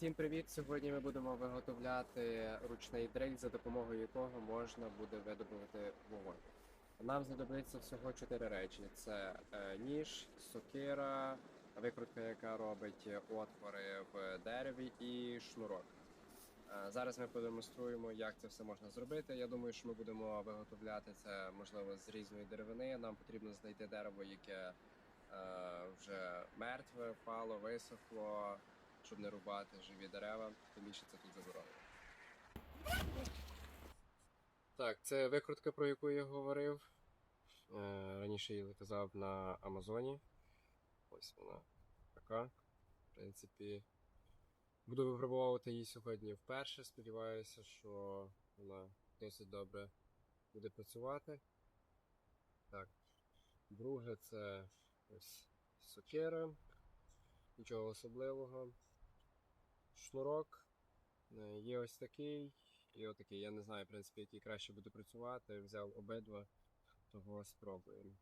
Всім привіт! Сьогодні ми будемо виготовляти ручний дрель, за допомогою якого можна буде видобувати вогонь. Нам знадобиться всього чотири речі: це е, ніж, сокира, викрутка, яка робить отвори в дереві, і шнурок. Е, Зараз ми продемонструємо, як це все можна зробити. Я думаю, що ми будемо виготовляти це можливо з різної деревини. Нам потрібно знайти дерево, яке е, вже мертве, впало, висохло, щоб не рубати живі дерева, тим більше це тут заборонено. Так, це викрутка, про яку я говорив. Е, раніше її казав на Амазоні. Ось вона така. В принципі, буду випробовувати її сьогодні вперше. Сподіваюся, що вона досить добре буде працювати. Так. Друге, це ось сокира. Нічого особливого. Шнурок. Е, Є ось такий і отакий. Я не знаю, в принципі, який краще буде працювати. Взяв обидва, того спробуємо.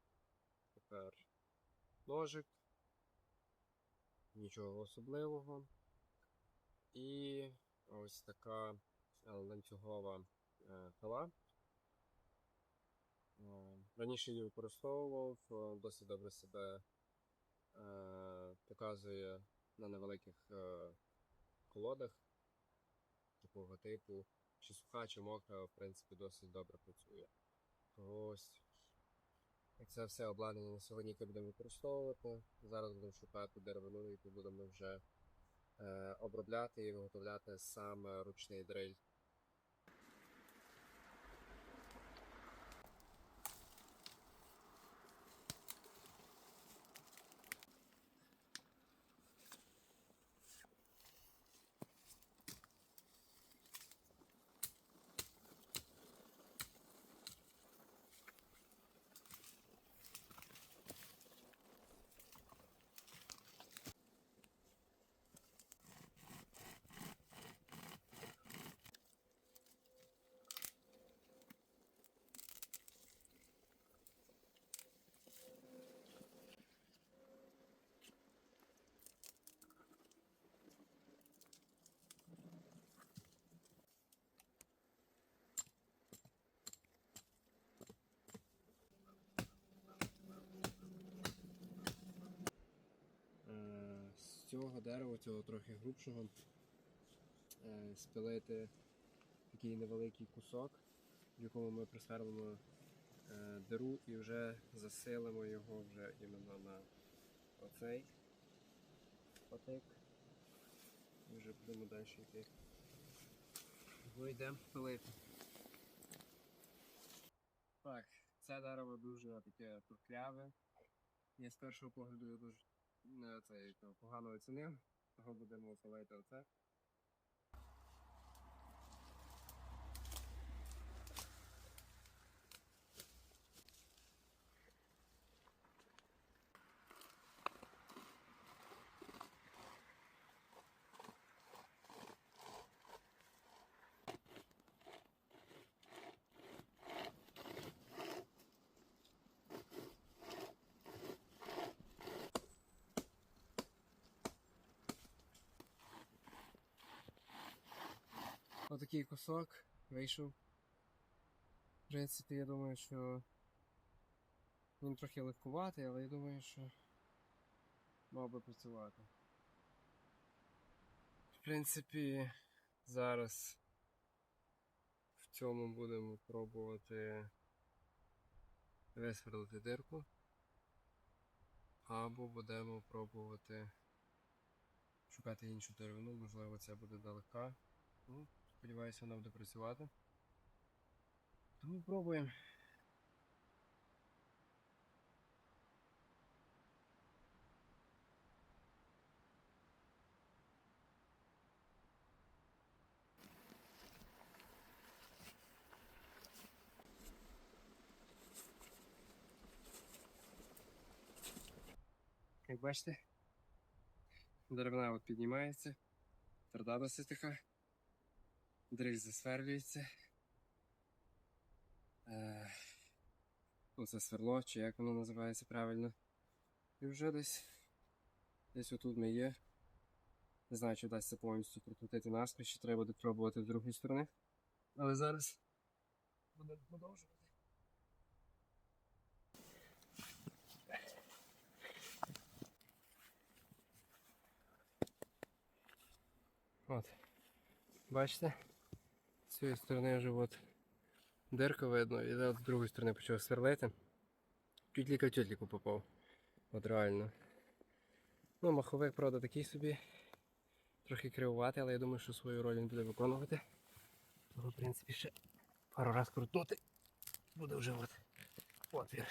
Тепер ножик. Нічого особливого. І ось така ланцюгова е, пила. Е, Раніше її використовував, досить добре себе показує на невеликих колодах такого типу. Чи суха, чи мокра, в принципі, досить добре працює. Ось. Це все обладнання на сьогодні, яке будемо використовувати. Зараз будемо шукати деревину, яку будемо вже е, обробляти і виготовляти саме ручний дриль. Цього дерева, цього трохи грубшого, е, спилити такий невеликий кусок, в якому ми присверлимо е, диру і вже засилимо його вже іменно на оцей потик. І вже будемо далі йти. Його йдемо пилити. Так, це дерево дуже таке трухляве. Я з першого погляду його дуже цей, то, погано оцінив, того будемо палити оце. Отакий кусок вийшов. В принципі, я думаю, що він трохи легкуватий, але я думаю, що мав би працювати. В принципі, зараз в цьому будемо пробувати висверлити дирку. Або будемо пробувати шукати іншу деревину, можливо, це буде далека. Ну, сподіваюся, вона буде працювати. Тому пробуємо. Як бачите, деревина от піднімається, тверда досить така. Дриль засверлюється. Е, Оце сверло, чи як воно називається правильно. І вже десь десь отут ми є. Не знаю, чи вдасться повністю прокрутити наскрізь, чи треба буде пробувати з другої сторони. Але зараз будемо продовжувати. От. Бачите? З цієї сторони вже от дирка видно, і от з другої сторони почав сверлити. Тютліка в тютліку попав. От реально. Ну, маховик, правда, такий собі. Трохи кривувати, але я думаю, що свою роль він буде виконувати. Того, в принципі, ще пару раз крутнути. Буде вже от отвір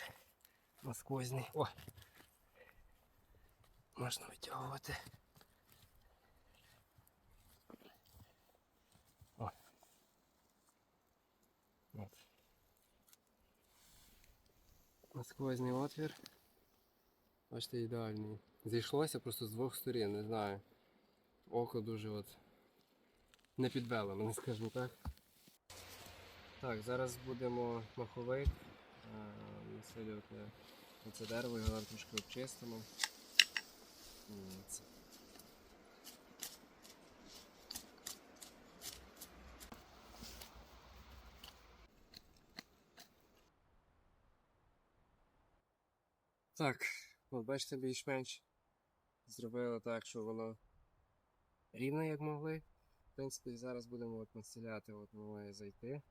насквозний. О! Можна витягувати. О. От. Насквозний отвір. Бачите, ідеальний. Зійшлося просто з двох сторін, не знаю. Око дуже от не підвело мені скажімо так. Так, зараз будемо маховик е, насилювати оце дерево, його трошки обчистимо. От. Так, от бачите, більш-менш зробили так, що воно рівно як могли. В принципі, зараз будемо от населяти, от має зайти.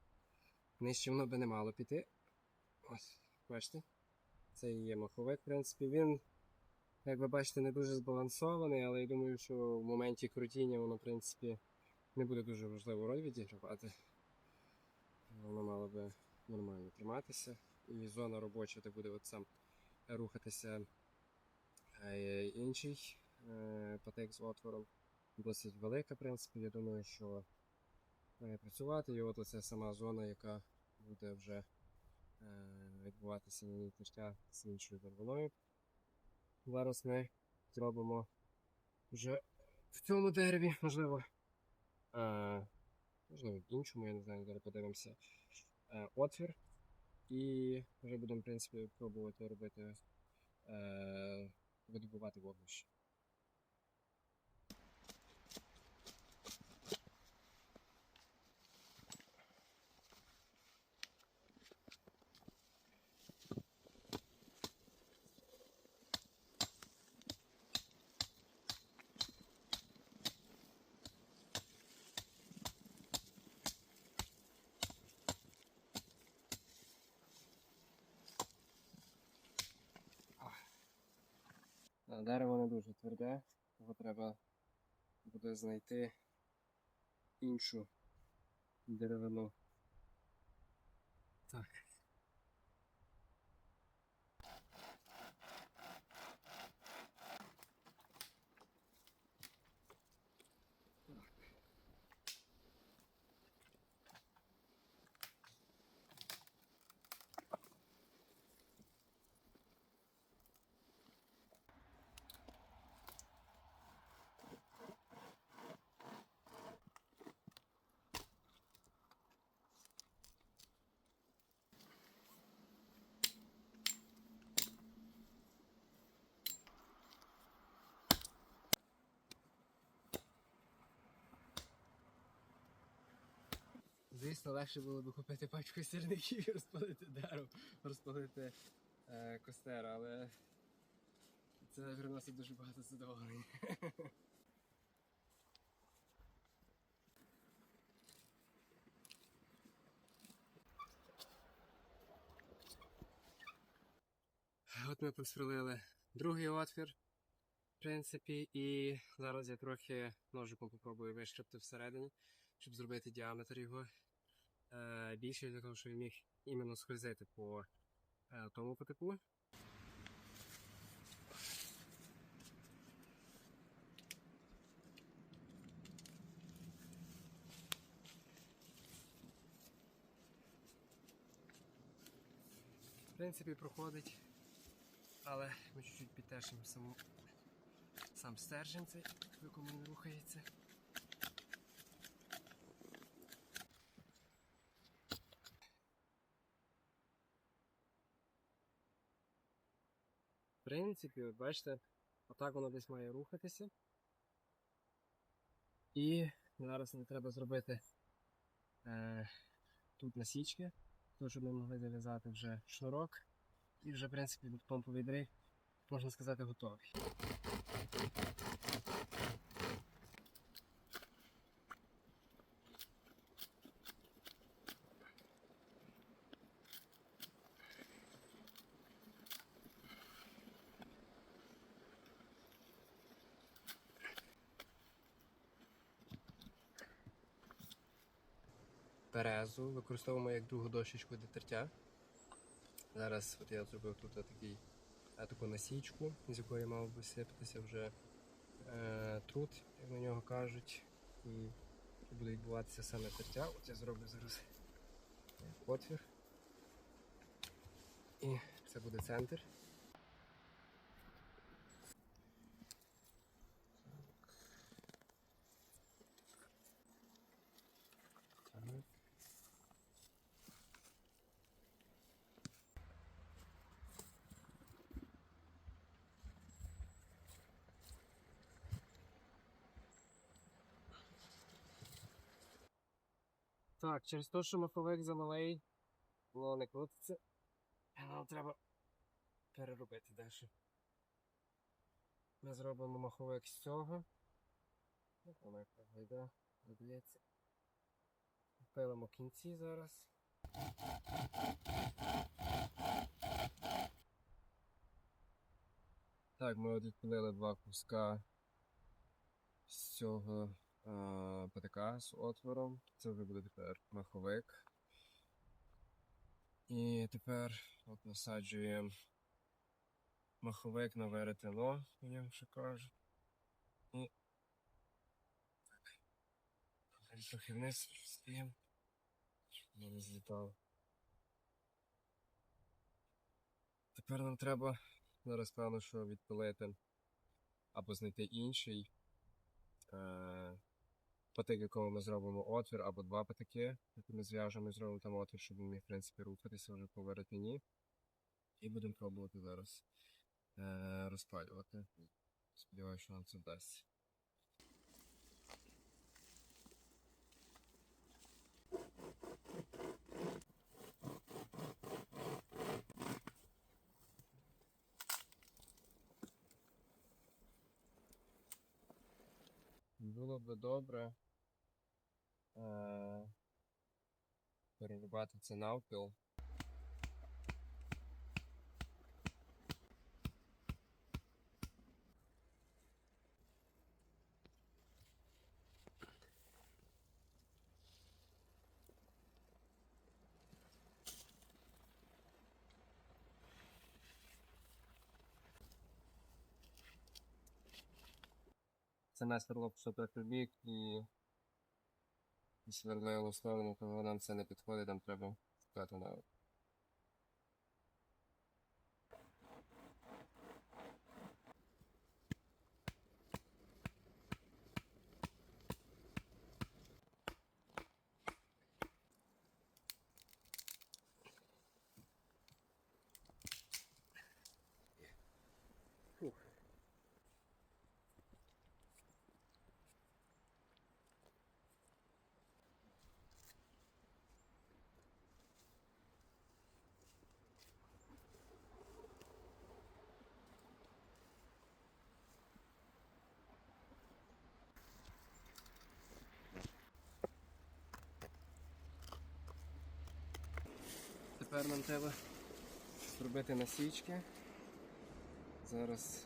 Нижче воно би не мало піти. Ось, бачите? Це і є маховик, в принципі, він, як ви бачите, не дуже збалансований, але я думаю, що в моменті крутіння воно, в принципі, не буде дуже важливу роль відігравати. Воно мало би нормально триматися. І зона робоча, де буде от сам рухатися е, інший е, патек з отвором. Досить велика, в принципі. Я думаю, що має працювати. І от оця сама зона, яка буде вже е, відбуватися на ній з іншою деревиною. Зараз ми зробимо вже в цьому дереві, можливо. Е, можливо, в іншому, я не знаю, зараз подивимося. Е, отвір. І вже будемо, в принципі, пробувати робити, е, видобувати вогнище. Дерево не дуже тверде, його треба буде знайти іншу деревину. Так. Звісно, легше було б купити пачку сірників і розпалити дерево, розпалити е, костер, але це приносить дуже багато задоволення. От ми посверлили другий отвір, в принципі, і зараз я трохи ножиком попробую вишкребти всередині, щоб зробити діаметр його більше для того, щоб він міг іменно скользити по е, тому потику. В принципі, проходить, але ми чуть-чуть підтешимо сам стержень цей, в якому він рухається. Принципі, от бачите, отак воно десь має рухатися. І зараз не треба зробити е, тут насічки, то щоб ми могли зав'язати вже шнурок. І вже, в принципі, помповий дрейф, можна сказати, готовий. Березу використовуємо як другу дощечку для тертя. Зараз от я зробив тут такий, е, таку насічку, з якої мав би сипатися вже е, труд, як на нього кажуть. І буде відбуватися саме тертя. От я зроблю зараз отвір. І це буде центр. Так, через те, що маховик замалий, воно не крутиться. Нам треба переробити далі. Ми зробимо маховик з цього. Вийде, додається. Пилимо кінці зараз. Так, ми от відпилили два куска з цього ПТК з отвором. Це вже буде тепер маховик. І тепер от насаджуємо маховик на веретено, як ще кажуть. І. Трохи вниз стаємо, щоб не злітало. Тепер нам треба зараз певно, що відпилити або знайти інший е, патик, якому ми зробимо отвір, або два патики, які ми зв'яжемо і зробимо там отвір, щоб він міг, в принципі, рухатися вже по веретені. І будемо пробувати зараз е, розпалювати. Сподіваюся, що нам це вдасться. Було би добре е, перерубати це навпіл. Це ми сверло пішло трохи і, і свернули в сторону, коли нам це не підходить, нам треба шукати на. Тепер нам треба зробити насічки. Зараз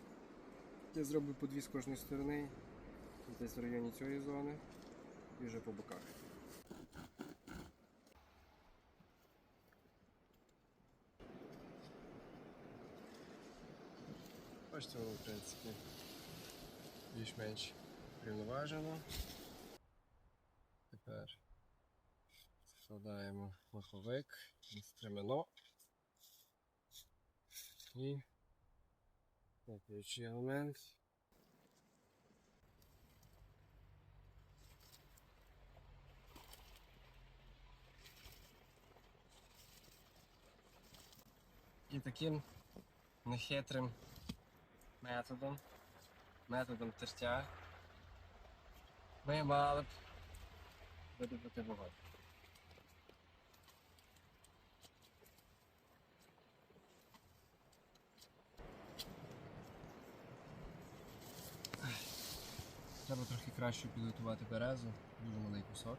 я зроблю по дві з кожної сторони, десь в районі цієї зони і вже по боках. Бачите, воно, в принципі, більш-менш рівноважено. Складаємо маховик, стремено і Следующий елемент. І таким нехитрим методом, методом тертя Ми мали б видобути вогонь. Треба трохи краще підготувати березу, дуже малий кусок.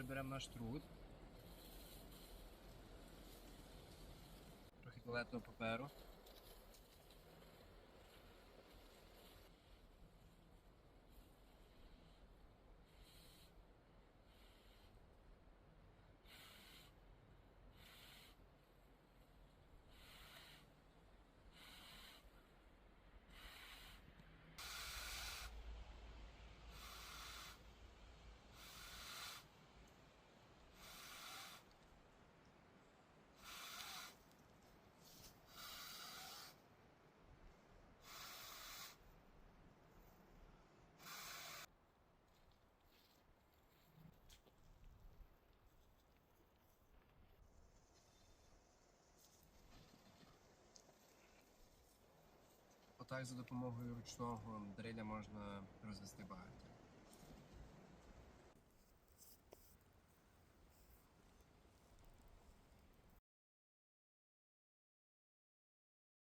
Приберемо наш труд. Трохи туалетного паперу. Отак за допомогою ручного дриля можна розвести багаття.